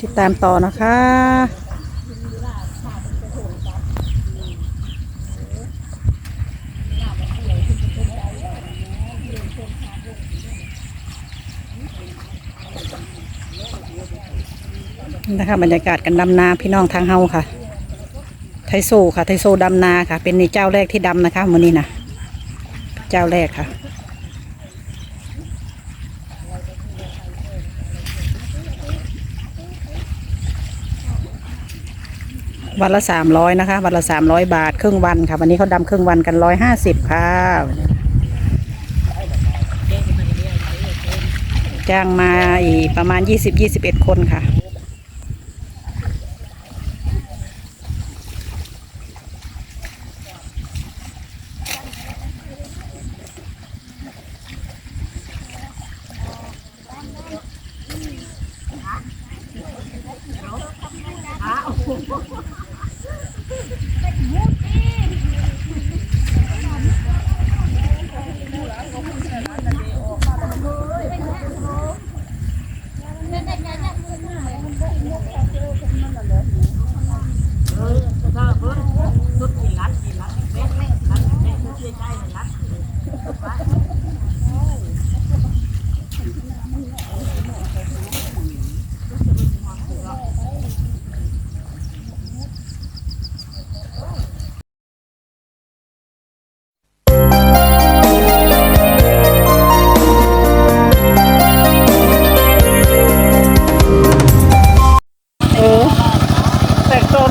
ติดตามต่อนะคะนะคะบรรยากาศกันดำนาพี่น้องทางเฮาค่ะ ไทโซค่ะ ไทโซดำนาค่ะ เป็นในเจ้าแรกที่ดำนะคะมือนี้นะเจ้าแรกค่ะ วันละสามร้อยนะคะ วันละสามร้อยบาทครึ่งวันค่ะ วันนี้เขาดำครึ่งวันกันร้อยห้าสิบค่ะจ้างมาอีกประมาณยี่สิบยี่สิบเอ็ดคนค่ะเ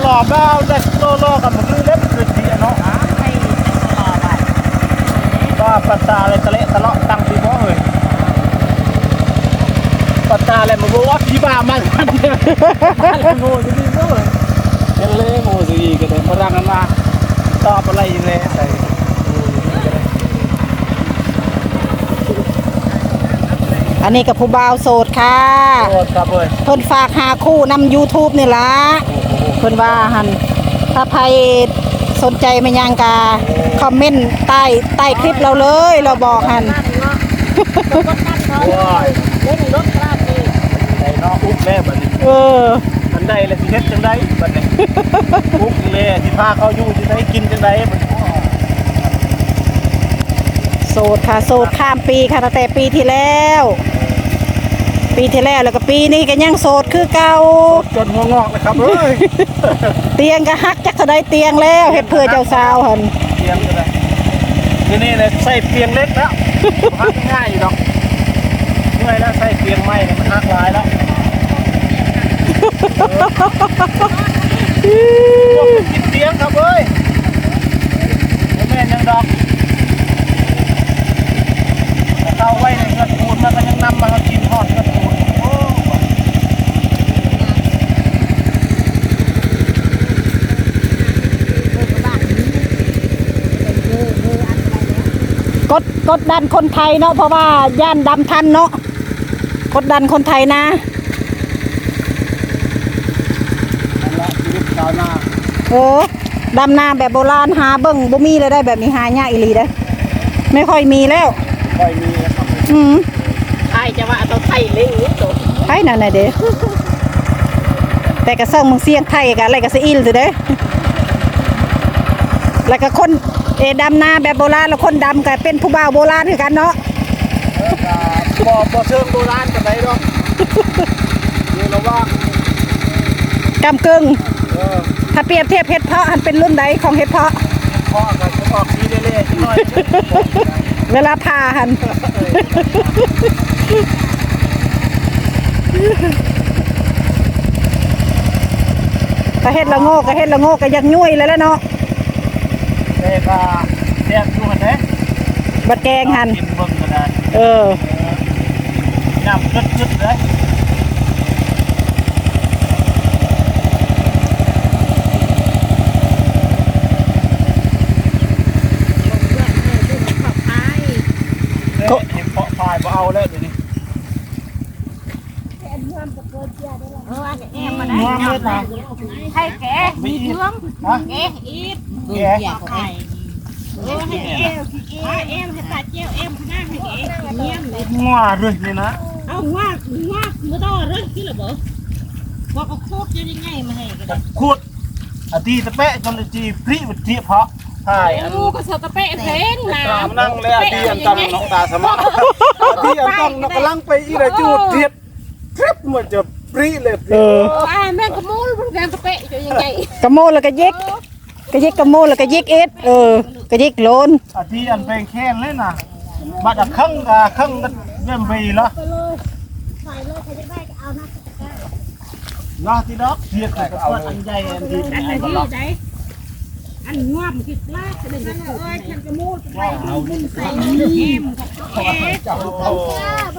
แต่งตัวหล่อบ้าแต่งตัวหล่อกับมันคือเล็บคือดีอะเนาะว่าภาษาอะไรตะเละตะเลาะตังพี่บ่เฮ้ยภาษาอะไรมาบอกว่าพี่บ้ามันมันโง่จะดีบ่เฮ้ยยังเลยโง่สิกันเลยมารังกันมาตอบอะไรอยู่เลยใส่อันนี้กับผู้บ่าวโสดค่ะโทษครับเว้ยเพิ่นฝากหาคู่นำ YouTube นี่ละ เพิ่นว่าหันถ้าใครสนใจมายังกาคอมเมนต์ใต้ใต้คลิปเราเลย เราบอกหันว้ายได้เนาะอุ๊บแม่บัดนี้เออมันได้เลยสิเฮ็ดจังไดบัดนี้อุ๊บเลยสิพาเขาอยู่จังไดกินจังไดบัดนี้โสดค่ะโสดข้ามปีค่ะตั้งแต่ปีที่แล้ว ปีที่แล้วแล้วก็ปีนี้ก็ยังโสดคือเก่าจนหัวงอกเลยครับเอ้ยเตียงก็ฮักจักเท่าใดเตียงแล้วเฮ็ดเพื่อเจ้าสาวหันเตียงก็ได้นี่นี่เลยใส่เตียงเล็กแล้วหักง่ายอยู่ดอกเมื่อยแล้วใส่เตียงใหม่เนี่ยมันหักหลายแล้วพวกกินเตียงครับเอ้ยบ่แม่นยังดอกแต่เข้าไว้ในเงินปูนมันก็ยังนำมากินทอดเงินปูนโอ้ กดกดดันคนไทยเนาะเพราะว่าย่านดำทันเนาะกดดันคนไทยนะนั่นแหละชีวิตชาวนาเออดำนาแบบโบราณหาเบิ่งบ่มีเลยได้แบบนี้หายากอีหลีได้อไม่ค่อยมีแล้ว ค่อยมีนะครับอืมไอ้จะว่าตัวไทยเลยหรือตัวไปนั่นน่ะเด้แต่ก็เซิงมึงเสียงไทยกันอะไรก็สิอิลสิเด้อแล้วก็คน เอดำนาแบบโบราณแล้วคนดำก็เป็นผู้บ่าวโบราณคือกันเนาะบ่บ่เชิงโบราณกันไหนหรอกนี่เราว่ากำกึ่งเออถ้าเปรียบเทียบเห็ดเพาะอันเป็นรุ่นใดของเห็ดเพาะพ่อกันจะออกทีเรื่อยๆหน่อยเวลาผ่าหันก็เฮ็ดละโงกก็เฮ็ดละโงกก็อยังยุ่ยแล้วแหละเนาะ เด็กก็เรียกอยู่หันเด้บัดแกงหันกินเบิ่งก็ได้เออน้ำกึดๆเลยขับไอ้เด็กเห็นเพาะพายบ่เอาแล้ว เดี๋ยวนี้เออแอมาได้งามเลยตาให้แกมีเชื้องฮะแกอีดแกไข่เออให้แอมให้แอมให้ตาเจียวแอมข้างหน้าให้แอมเยี่ยมเลยงัวด้วยนี่นะเอางากงากมือต่อเรื่องที่หรือเปล่าว่าก็โคตรจะได้ไงมาให้กันขุดอดีตะเปะจนจีพริวิธีเพาะใช่ลูกก็สตะเปะเพลงนะตามนั่งเลยอดีอันตังน้องตาสมาอดีอันตังนกกำลังไปอีรจูดเทียบ ทริปมันจะปรีเลยเอออ่าแม่ก็มูลพวกแกสเปะจะยังไงกระโมแล้วก็ยิกกระยิกกระโมแล้วก็ยิกเอ็ดเออกระยิกโลนอดีอันเป็นแค้นเลยนะบัดอะครึ่งอะครึ่งก็เริ่มไปแล้วรอที่ดอกเทียบกับอันใหญ่อันดีอันอันี้นก็ล็อกได้อันงวบคิดลากจะได้ก็เอ้ยฉันก็มูลไปใส่เอ็มกับแก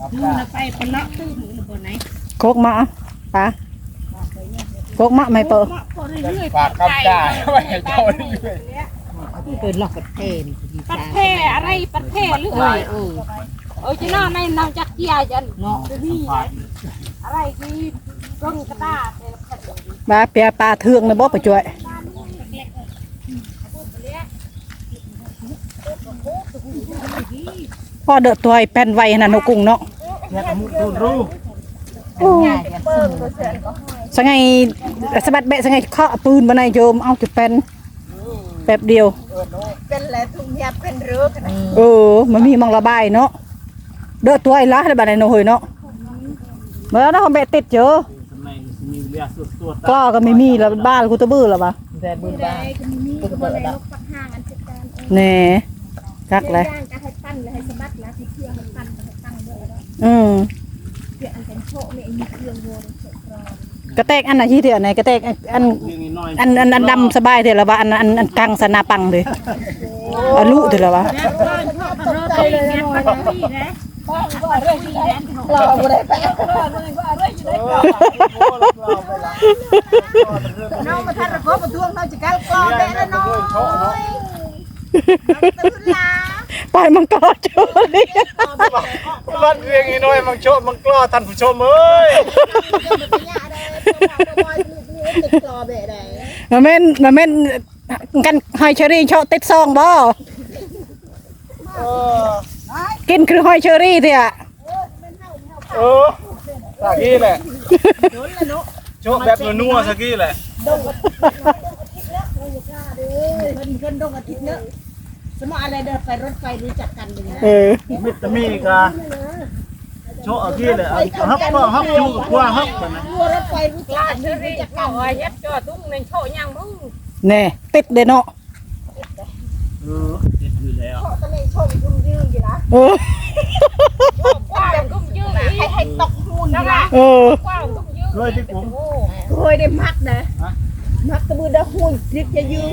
โอ้มูลไปเป็นเลาะตื้อหรือบ่ไหนโคกมาปะโคกมาไม่เปิดพอเรื่อยปากคำจ่ายไว้เจ้าเรื่อยเป็นหลอกปัดเพนปัดเพอะไรปัดเพหรืออะไรเออเออจะน่าในนำจักเกียจันเนาะนี่อะไรคือต้นกระตามาเปียปลาเทืองนะบ่ประจวย พ่อเดือดตัวไอ้แป้นไว้นั่นนกกุ้งเนาะเนี่ยมุดรู้สังไงสะบัดแบะสังไงเคาะปืนมาในโยมเอาจุดเป็นแป๊บเดียว เป็นอะไรทุกอย่างเป็นเรือกันเออมันมีมังระบายเนาะเดือดตัวไอ้ละได้บัดในโนเฮยเนาะเมื่อนั้นเขาแบะติดเยอะทำไมมีเรียสุดตัวกล้อก็ไม่มีแล้วบ้านกูตะบื้อแล้วปะแต่บุญบ้านเป็นคนอะไรลูกปักห่างอันจัดการเองแหน่กักเลยย่างก็ให้ปั้นเลย อืมเพื่ออันเป็นโชคเนี่ยมีเครื่องวัวเสร็จรอกระแตกอันไหนที่เถื่อนไหนกระแตกอันเรื่องน้อยอันอันอันดำสบายเถื่อนละวะอันอันอันกลางสนาปังเลยอันลุเถื่อนละวะใจเลยนะน้อยนะเราบุได้ไปน้องมาทันระบบประท้วงเราจะการกรอบแม่แล้วน้อยตื่นลา ปล่อยมังกรโจเลยวันเรื่องน้อยมังโชมังกล้าท่านผู้ชมเอ้ยกรอบแบบไหนมาเม่นมาเม่นกันหอยเชอรี่โชติดซองบ่เออกินคือหอยเชอรี่เถอะเออสักกี้แหละโชคแบบนัวๆสักกี้แหละเพิ่นเพิ่นดงอาทิตย์เนอะ สมมติอะไรเดินไปรถไฟรู้จักกันเป็นไงเออ มิตรมีกะโชคสักกี้แหละฮับก็ฮับจูกับกว่าฮับกันนะรัวรถไฟรู้จักกันรู้จักกันโอ้ยยัดจอตุ้งในโชยังมึงแน่ติดเด้เนาะเออติดอยู่แล้วตะเลชมยุ่งยืงอยู่นะ เออกว้างตุ้งยืดให้ให้ตกมูลอยู่นะเออกว้างตุ้งยืดเลยที่ผมเคยได้มักนะ มักตะมือดะหุ่นพลิกจะยืง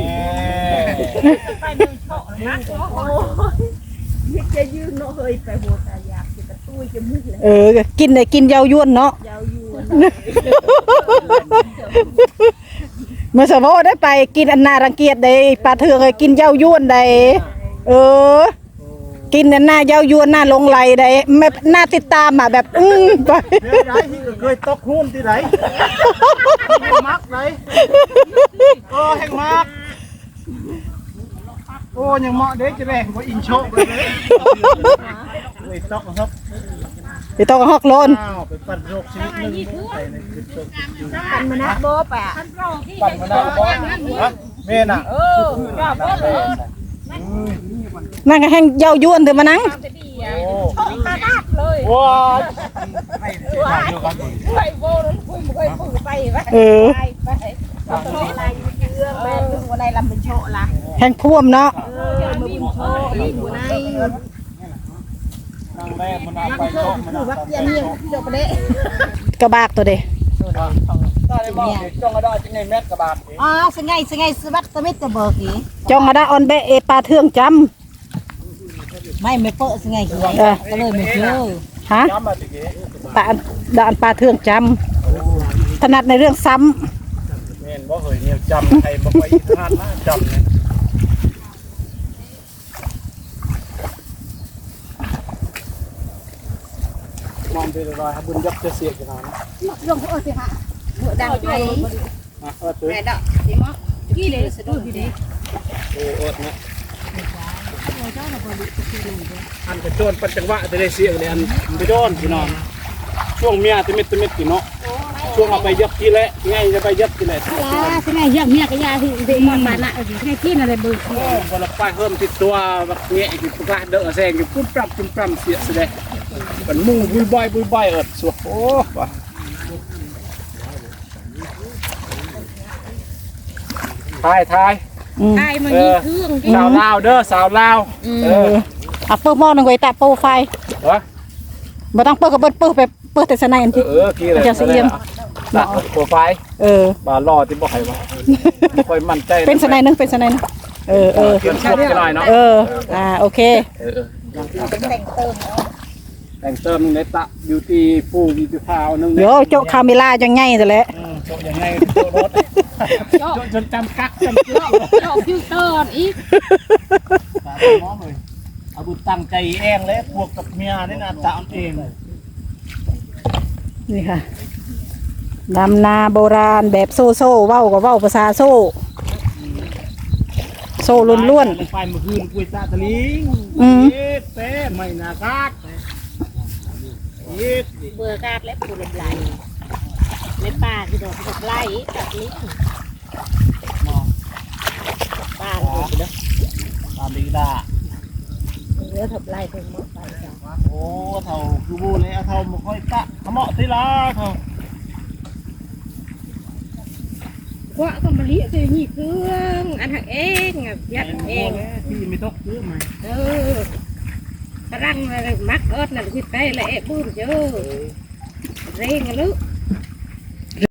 ไปเมืองโชนะโอ้พลิกจะยืงเนาะเฮ้ยไปหัวตายากจะกระตุ้ยจะมุกเลยเออ กินได้กินยาวยวนเนาะยาวอยู่เมื่อสมมติได้ไปกินอันนารังเกียจได้ปลาเทืองเลยกินเย้ายวนได้เออ กินอันหน้าเย้ายวนหน้าลงไหลได้ไม่หน้าติดตามอะแบบอื้อไปเฮ้ยไหนที่เคยตกหุ้นที่ไหนแห่งมักไหนโอ้แห่งมักโอ้ยังเหมาะเด็กจะแบ่งว่าอินโชคเลยเฮ้ยตกครับเดี๋ยวต้องเอาฮอกโลนอ้าวไปปั่นโรคชนิดหนึงไปในคือโชคกันมานะโบ๊ปะปั่นมาได้บ่ฮะแม่น่ะเออก็บ่เลย นั่งก็แห้งเย้ายวนเถอะมานั่งจะดีอะโอ้ตาดาดเลยว้าวให้เดี๋ยวกันไปโบนั้นคุยบ่เคยคุยไปไปเออไปไปอะไรเรื่องแม่ถึงวันไหนลำเป็นโชละแห้งท่วมเนาะเออมาบุญโชอยู่ในนั่งแม่มันเอาไปโชโชคคมันคือเอาว่าไปเยี่ยมเยี่ยมโชคไปได้กระบากตัวเดได้บ่จ้องก็ได้จังไงแมตกระบาดอ๋อสไงสไงสวัสดิ์สมิตจะเบิกอีจองอาดาออนเบะเอปลาเทืองจ ไม่ไม่เปิดสไงคือำเออ ก็เลยไม่เจอฮะย้ำมาตะกี้ปลาดานปลาเทืองจำถนัดในเรื่องซ้แม่นบ่เคยเนี่ยจำใครบ่ค่อยทานนะจำเนี่ยมองไปลอยๆครับบุญยับจะเสียกันนะลงเออสิฮะดังไปอะเออตื้อแม่ดอกสิมอกี่เลยสะดุดพี่เด้โอ้อดนะจ อันกระโจนปัจจังหวะจะได้เสียงเลยอันไปโดนพี่น้องช่วงเมียตะมิดตะมิดพี่เนาะช่วงเอาไปยับกี่แหละไงจะไปยับกี่แหละลาสิไงยากเมียก็ยาที่เด็กมันมาละให้กินอะไรบึกโอ้บอลป้ายเพิ่มติดตัวแบบเงี้ยอีกปลาเดอะแซงอยู่ปุ๊บปรับปุ๊บปรับเสียแสดงมันมุ่งบุยบอยบุยบอยเอิดสวโอ้ว่ะทายทายอืม ไอ้มันมีเครื่องสาวลาวเด้อสาวลาวเออเอาเปิดหม้อหนึงไว้ตะโปรไฟล์วะบ่ต้องเปิดก็เปิดเปิดไปเปิดแต่สนายอันเอที่อเออกี่เลยจะเสียมตัดโปรไฟล์เออบาล่อที่บ่ให้วะค่อยมั่นใจเป็นสนายหนึงเป็นสนายหนึงเออเออเตรียมชุดกันหน่อยเนาะเอออ่าโอเคเออแต่งเติมในตะบิวตี้ฟูบิวตี้พาวนึงเดี๋ยวโจกคาเมล่าจังไงซะแหล้ว โจยังไงโจรถโจจนจำกักจำเกลือเจ้าฟิวเตอร์อีกตาน้องเลยเอาบุตั้งใจเองเลยพวกกับเมียนี่นะตามเองนี่ค่ะดำนาโบราณแบบโซ่โซ่เว้ากับเว้าภาษาโซ่ โซ่ล้วนไปเมื่อคืนกุยตาตะลิงอืมเอ๊ะเต้ไม่นากักเอ๊ะเบื่อกาดและปูเล็บไหล ในป่าคือดอกเล็บไหลกับลิ้นป่าเลยเด้อตามดีดาเนื้อทับไหลเป็นหมดไปจ้ะโอ้เท่าคือบูเลยเท่ามาค่อยตะเหมาะทีละเท่าว่าก็มาลี้ยงคือหีเครื่องอันหักเองยัดเองพี่ไม่ตกซื้อมาเออรังมักเอิดนั่นคือไปละเอ๊ะบุญเจ้าเร่งลูก